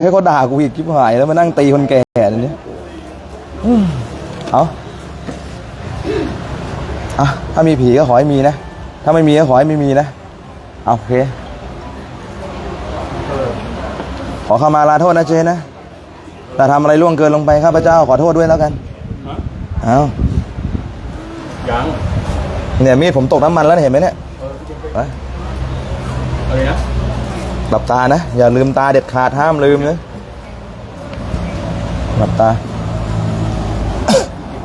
ให้เขาด่ากูอีกชิบหายแล้วมานั่งตีคนแก่เดี๋ยวนี้อืมเอาอะถ้ามีผีก็ขอให้มีนะ ถ้าไม่มีก็ขอให้ไม่มีนะ เอาโอเค ขอเข้ามาลาโทษนะเจนะ แต่ทำอะไรล่วงเกินลงไปข้าพเจ้าขอโทษด้วยแล้วกัน เอายัง เนี่ยมีดผมตกน้ำมันแล้วเนี่ยเห็นไหมเนี่ยไปอะไรนะ หลับตานะ อย่าลืมตาเด็ดขาดห้ามลืมนะหลับตา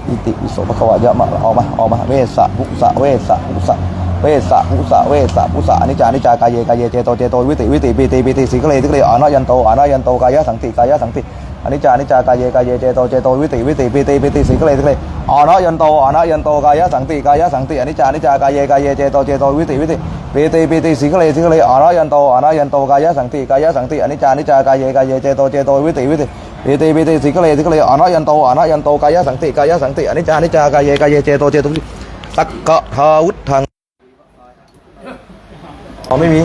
อิติปิโสภควะยะมาออกมาออกมาเวสสะภุสะเวสสะภุสะเวสสะภุสะเวสสะภุสะอนิจจานิจจากายเยกายเยเจโตเจโตวิติวิติปีติปีติสิกเลสิกเลอานะยันโตอานะยันโตกายะสังติกายะสังติอนิจจานิจจากายเยกายเยเจโตเจโตวิติวิติปีติปีติสิกเลสิกเลอานะยันโตอานะยันโตกายะสังติกายะสังติอนิจจานิจจากายเยกายเยเจโตเจโตวิติวิติ ปีติปีติสิกเลสิกเลอานะยันโตอานะยันโตกายะสังติกายะสังติอนิจจานิจจากายเยกายเยเจโตเจโตวิติวิติปีติปีติสิกเลสิกเลอานะยันโตอานะยันโตกายะสังติกายะสังติอนิจจานิจจากายเยกายเยเจโตเจโตสักกะทาวุธังอ๋อไม่มี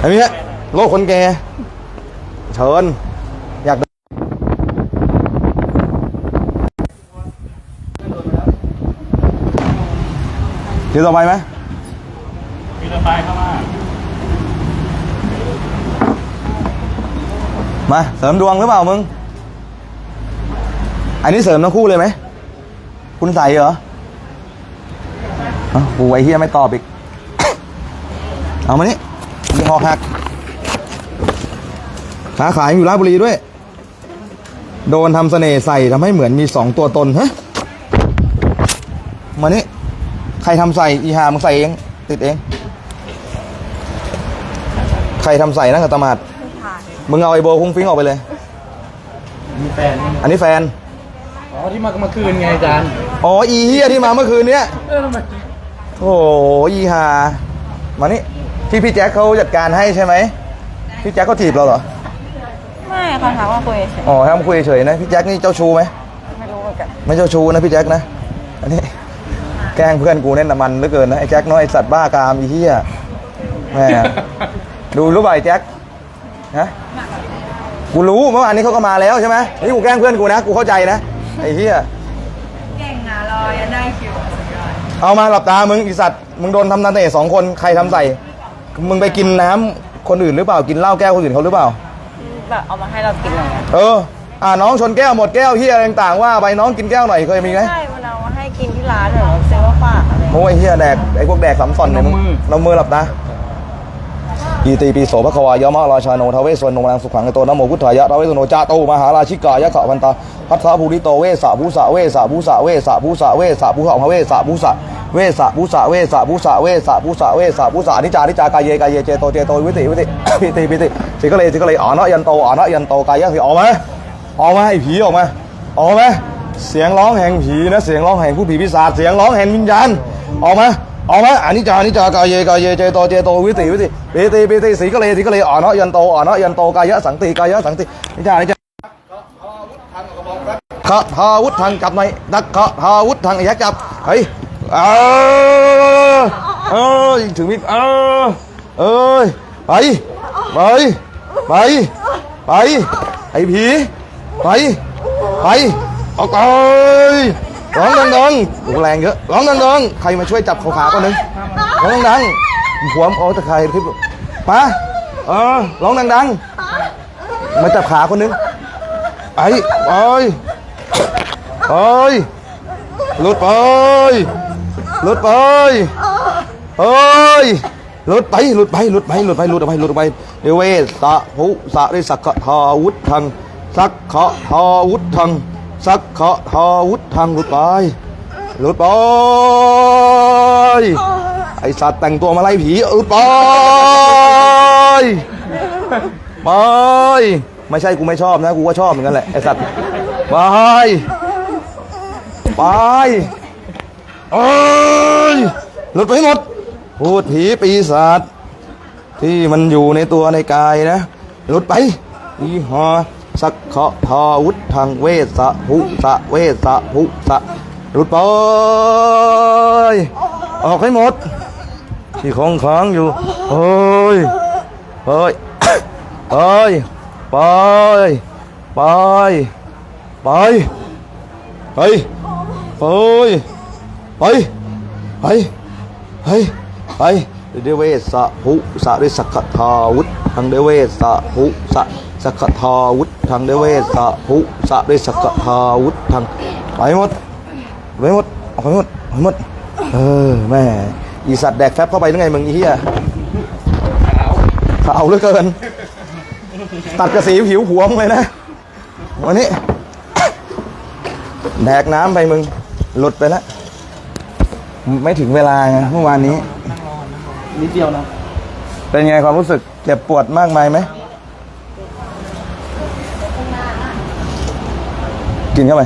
ไม่มีฮะโลกคนแก่เชิญอยากเดูทีต่อไปไหม มีรถไฟเข้ามา มาเสริมดวงหรือเปล่ามึง อันนี้เสริมทั้งคู่เลยไหม คุณใส่เหรออ้ากูไอ้เฮียไม่ตอบอีก เอามานี่ยี่ห้อหักค้าขายอยู่ราชบุรีด้วย โดนทำเสน่ห์ใส่ทำให้เหมือนมีสองตัวตนฮะมานี่ใครทำใส่อีหามึงใส่เอง ติดเอง ใครทำใส่นั่งกับตะหมาดมึงเอาไอโบฟุ้งฟิ้งออกไปเลย มีแฟน อันนี้แฟน อ๋อ ที่มาเมื่อคืนไงอาจารย์ อ๋ออีเฮียที่มาเมื่อคืนเนี้ย เออทำไมโอ้โหอีหามานี่ที่พี่แจ็คเขาจัดการให้ใช่ไหมพี่แจ็คเขาถีบเราเหรอ ไม่ค่ะถามว่าคุยเฉยอ๋อให้มาคุยเฉยๆนะ พี่แจ็คนี่เจ้าชู้ไหม ไม่รู้เหมือนกันไม่เจ้าชู้นะพี่แจ็คนะ อันนี้ แกล้งเพื่อนกูเน่นน้ำมันเหลือเกินนะไอ้แจ็คน้อยไอ้สัตว์บ้ากามอีเฮียแหม่ ดูรู้ป่ะไอ้แจ็คฮะกูรู้เมื่อวานนี้เขาก็มาแล้วใช่ไหมนี่กูแกล้งเพื่อนกูนะ กูเข้าใจนะไอ้เฮียเก่งอะรอยันได้คิวสุดยอดเอามาหลับตามึงอีสัตว์มึงโดนทำนาเตะสองคนใครทำใส่ มึงไปกินน้ำคนอื่นหรือเปล่ากินเหล้าแก้วคนอื่นเขาหรือเปล่าแบบเอามาให้เรากินอะไรเงี้ยเอออ่าน้องชนแก้วหมดแก้วเฮียอะไรต่างๆว่าไปน้องกินแก้วหน่อยเคยมีไหมใช่มันเอามาให้กินที่ร้านเหรอซื้อมาฝากอะไรโอ้ยเฮียแดกไอ้พวกแดกสามซอนเนี่ยมึงเรามือหลับตา อีตีปีโสภควายะมะราชาโนทเวสวรรณโนมังสุขังโตนโมพุทธายะทเวสโนจาโตมหาราชิกายะขะพันตาพัทธาภูริโตเวสะภูสะเวสะภูสะเวสะภูสะเวสะภูเขาพระเวสะภูสะเวสะภูสะเวสะภูสะเวสะภูสะเวสะภูสะนิจานิจากายเยกายเยเจโตเจโตวิติวิติวิติวิติสิกะเลสิกะเลอ๋อนะยันโตอ๋อนะยันโตกายะสิออกมาออกมาไอ้ผีออกมาออกมาเสียงร้องแห่งผีนะเสียงร้องแห่งผู้ผีปีศาจเสียงร้องแห่งวิญญาณออกมา ออกมาอนิจจานิจจากายเยกายเยเจโตเจโตวิติวิติปิติปิติสีกะเลยสีกะเลยอ่อนะยันโตอ่อนะยันโตกายะสังติกายะสังตินิจจานิจจาขะทาวุธทางจับหน่อยนักขะทาวุธทางอยักจับเฮ้ยเออเออถึงมิดเออเอ้ยไปไปไปไปไอ้ผีไปไปออกไป ร้องดังๆโอ้แรงเยอะร้องดังๆใครมาช่วยจับเขาขาคนหนึ่งร้องดังๆหัวมเอตะไคร้คลิปมาเออร้องดังๆมาจับขาคนหนึงไอ้ไปไปหลุดไปหลุดไปเฮ้ยหลุดไปหลุดไปหลุดไปหลุดไปหลุดไปหลุดไปเดเวสะภุสะได้สักขะทาวุธทังสักขะทาวุธทัง สักขะทาวุธทังหลุดไปหลุดไปไอสัตว์แต่งตัวมาไล่ผีหลุดไปไปไม่ใช่กูไม่ชอบนะกูก็ชอบเหมือนกันแหละไอสัตว์ไปไปเอ้ยหลุดไปให้หมดพูดผีปีศาจที่มันอยู่ในตัวในกายนะหลุดไปอีหอ สักขะทาวุธทางเวสะภุสะเวสะภุสะหลุดไปออกให้หมดที่ของค้างอยู่เฮ้ยเฮ้ยไปไปไปไปไปไปไปไปไปไปเดเวสะภุสะด้วยสักขะทาวุธทางเดเวสะภุสะ สักขทาวุธทางเดเวสะภุสะด้วยสักขทาวุธทางไปหมดไปหมดออกไปหมดออกไปหมดเออแม่อีสัตว์แดกแฟบเข้าไปหรือไงมึงไอ้เหี้ยขาวเหลือเกิน ตัดกระสีผิวหัวมึงเลยนะวันนี้แดกน้ำไปมึง หลุดไปแล้ว ไม่ถึงเวลาไงเมื่อวานนี้นิดเดียวนะ เป็นไงความรู้สึกเจ็บปวดมากมายไหม กินเข้าไป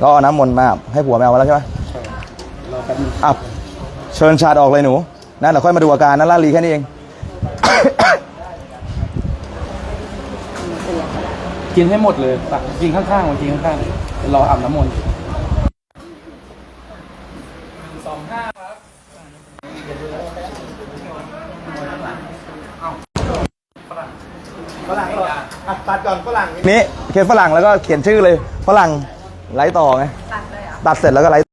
ก็เอาน้ำมนต์มาอาบให้ผัวแมวมาแล้วใช่ไหมรอแป๊บนึงอะเชิญชาดออกเลยหนูนะเดี๋ยวค่อยมาดูอาการนะล่าลีแค่นี้เอง กินให้หมดเลยตักกินข้างๆมันกินข้างๆเดี๋ยวรออาบน้ำมนต์สองห้าครับฝรั่งเหรออะตัดก่อนฝรั่งนี่ เคสฝรั่งแล้วก็เขียนชื่อเลยฝรั่งไลฟ์ต่อไงตัดเลยเหรอะตัดเสร็จแล้วก็ไลฟ์